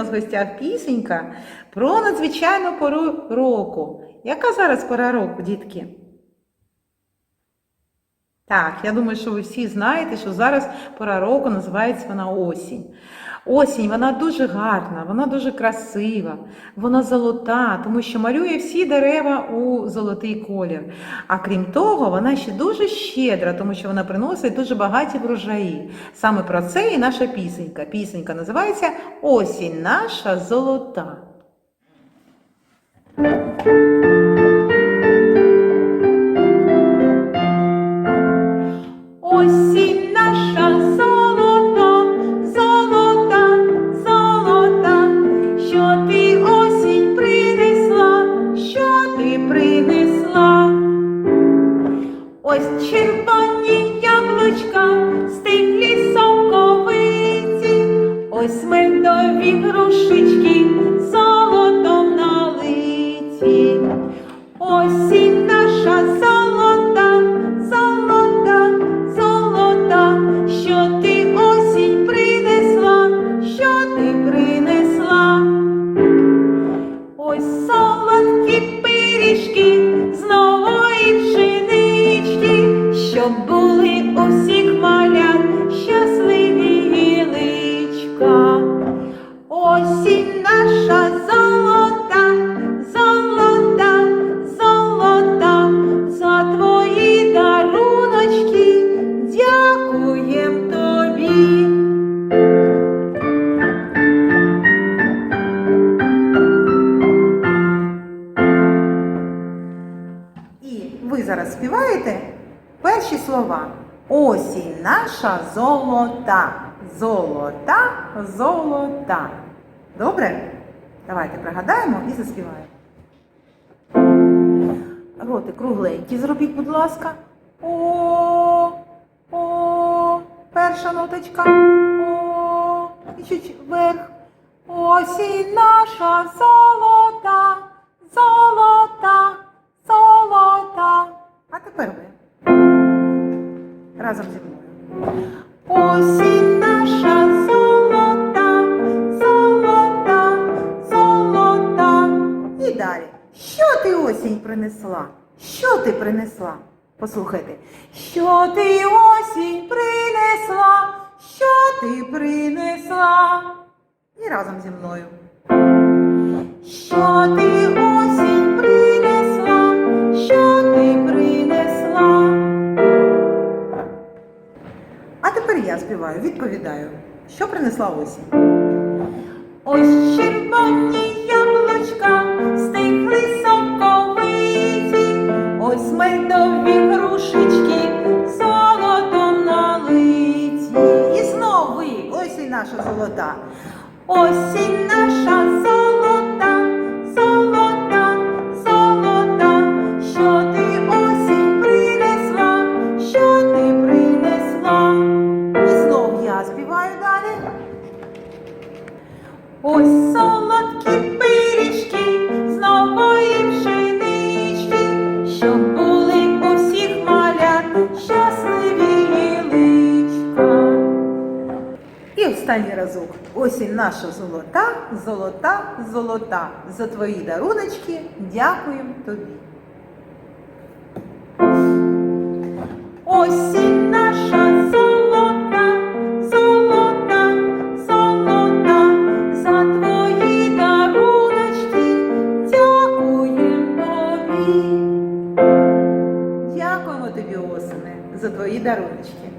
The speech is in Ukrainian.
нас в гостях пісенька про надзвичайну пору року. Яка зараз пора року, дітки? Так, я думаю, що ви всі знаєте, що зараз пора року називається вона осінь. Осінь, вона дуже гарна, вона дуже красива, вона золота, тому що малює всі дерева у золотий колір. А крім того, вона ще дуже щедра, тому що вона приносить дуже багаті врожаї. Саме про це і наша пісенька. Пісенька називається Осінь наша золота. Ось червоні яблучка, стиглі соковиці, ось медові грушечки, щоб були усіх малят щасливі личка. Осінь наша золота, золота, золота, за твої даруночки дякуєм тобі. І ви зараз співаєте перші слова. Осінь наша золота. Золота, золота. Добре? Давайте пригадаємо і заспіваємо. Роти кругленькі зробіть, будь ласка. О, о, перша ноточка. О, і чуть вверх. Осінь наша золота, золота, Разом зі мною. Осінь наша золота, золота, золота. І далі. Що ти осінь принесла? Що ти принесла? Послухайте. Що ти осінь принесла? Що ти принесла? І разом зі мною. Що ти осінь принесла? Що ти співаю, відповідаю. Що принесла осінь? Ось червоні яблучка, стихли соковиті, ось медові грушечки, золотом налиті. І знову осінь наша золота. Осінь наша останній разок. Осінь наша золота, золота, золота. За твої даруночки дякуємо тобі. Осінь наша золота, золота, золота, за твої даруночки дякуємо тобі. Дякуємо тобі, осени, за твої даруночки.